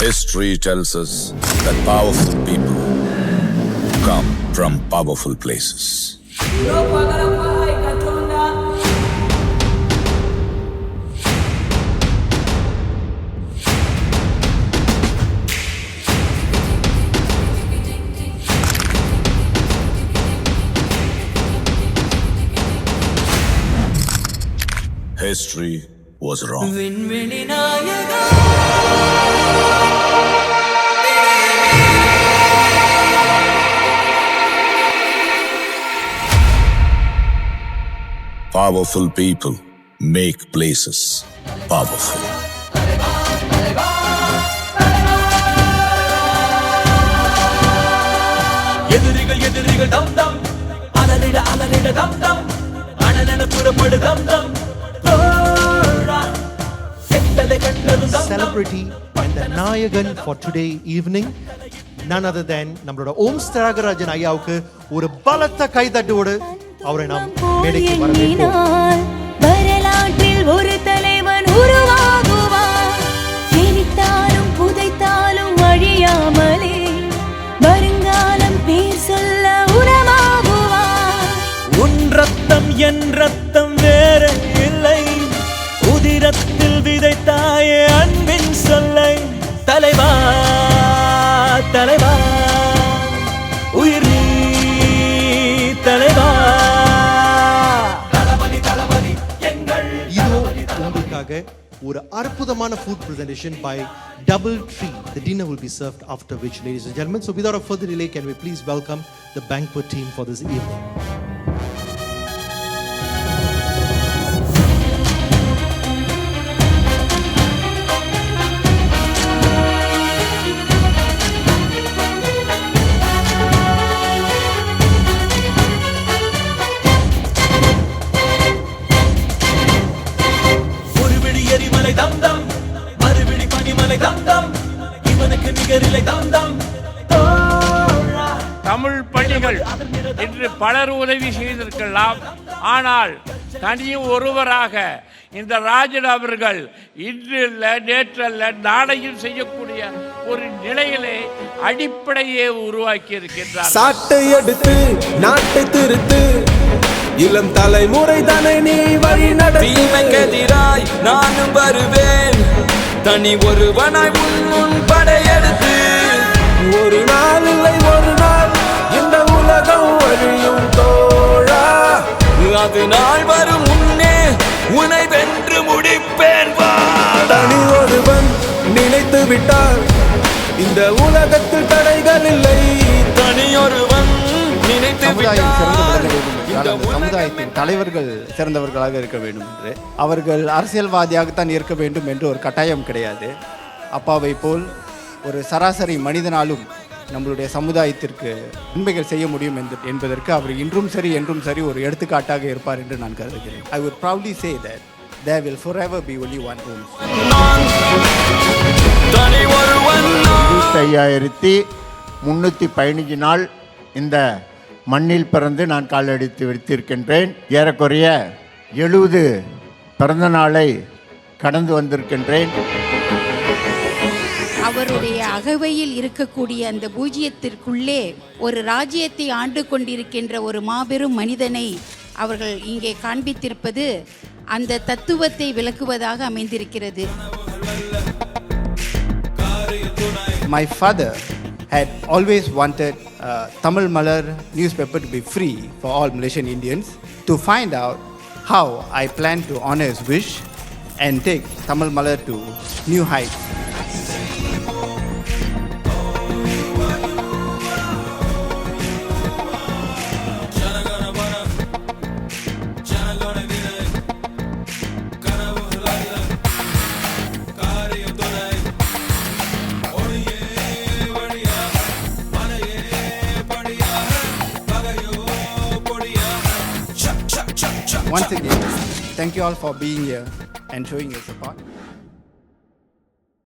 History tells us that powerful people come from powerful places. History was wrong. Powerful people make places powerful. எதிரிகள் எதிரிகள் தம் தம். அலறிட அலறிட தம் தம். அனலென புறப்படு தம் தம். தோழா செட்டதை கண்டதும் தம் தம். Celebrity and the Nayagan for today evening. None other than நம்மளோட ஓம் ஸ்தராகராஜன் ஐயாவுக்கு ஒரு பலத்த கைதட்டோடு அவரை நாம் மேடைக்கு வரவேற்போம். வரலாற்றில் ஒரு தலைவன் உருவாகுவான் ஜெனித்தாலும் புதைத்தாலும் அழியாமலே வருங்காலம் பேர் சொல்ல உரமாகுவான் உன் ரத்தம் என் ரத்தம் வேற இல்லை. உதிரத்தில் விதைத்தாயே அன்பின் சொல்லை. தலைவா உங்களுக்காக ஒரு அற்புதமான food presentation by Double Tree. The dinner will be served after which, ladies and gentlemen. So without a further delay, can we please welcome the banquet team for this பனிமலை தம் தம். இவனுக்கு நிகரிலை தம் தம். தமிழ் பள்ளிகள் இன்று பலர் உதவி செய்திருக்கலாம். ஆனால் தனி ஒருவராக இந்த ராஜன் அவர்கள் இன்று இல்ல நேற்றல்ல நாளையும் செய்யக்கூடிய ஒரு நிலையிலே அடிப்படையை உருவாக்கி இருக்கின்றார். சாட்டை எடுத்து நாட்டை திருத்து. இளம் தலைமுறை தானே நீ வழி தீமைக்கெதிராய் நானும் வருவேன். தனி ஒருவனாய் உன் முன் படையெடுத்து. ஒரு நாள் இல்லை ஒரு நாள் இந்த உலகம் அழியும் தோழா. அது நாள் வரும் முன்னே உனை வென்று முடிப்பேன் தனி ஒருவன் நினைத்து விட்டால் இந்த உலகத்தில் தடைகள் இல்லை. தனியொருவன் நினைத்து விளங்க வேண்டும் இந்த என்றால் அந்த சமுதாயத்தின் தலைவர்கள் சிறந்தவர்களாக இருக்க வேண்டும் என்று. அவர்கள் அரசியல்வாதியாகத்தான் இருக்க வேண்டும் என்று ஒரு கட்டாயம் கிடையாது. அப்பாவை போல் ஒரு சராசரி மனிதனாலும் நம்மளுடைய சமுதாயத்திற்கு நன்மைகள் செய்ய முடியும் என்று என்பதற்கு அவர் இன்றும் சரி என்றும் சரி ஒரு எடுத்துக்காட்டாக இருப்பார் என்று நான் கருதுகிறேன். ஐ would proudly say that there will forever be only one home நான் தனி ஒருவன் நான். இருபத்தி ஐயாயிரத்தி முன்னூற்றி பதினஞ்சு நாள் இந்த மண்ணில் பிறந்து நான் காலடித்து வைத்திருக்கின்றேன் ஏறக்குறைய எழுபது பிறந்த நாளை கடந்து வந்திருக்கின்றேன். அவருடைய அகவையில் இருக்கக்கூடிய அந்த பூஜ்யத்திற்குள்ளே ஒரு ராஜ்யத்தை ஆண்டு கொண்டிருக்கின்ற ஒரு மாபெரும் மனிதனை அவர்கள் இங்கே காண்பித்திருப்பது அந்த தத்துவத்தை விளக்குவதாக அமைந்திருக்கிறது. My father had always wanted uh, Tamil Malar newspaper to be free for all Malaysian Indians. To find out how I plan to honor his wish and take Tamil Malar to new heights. Once again, thank you all for being here and showing your support.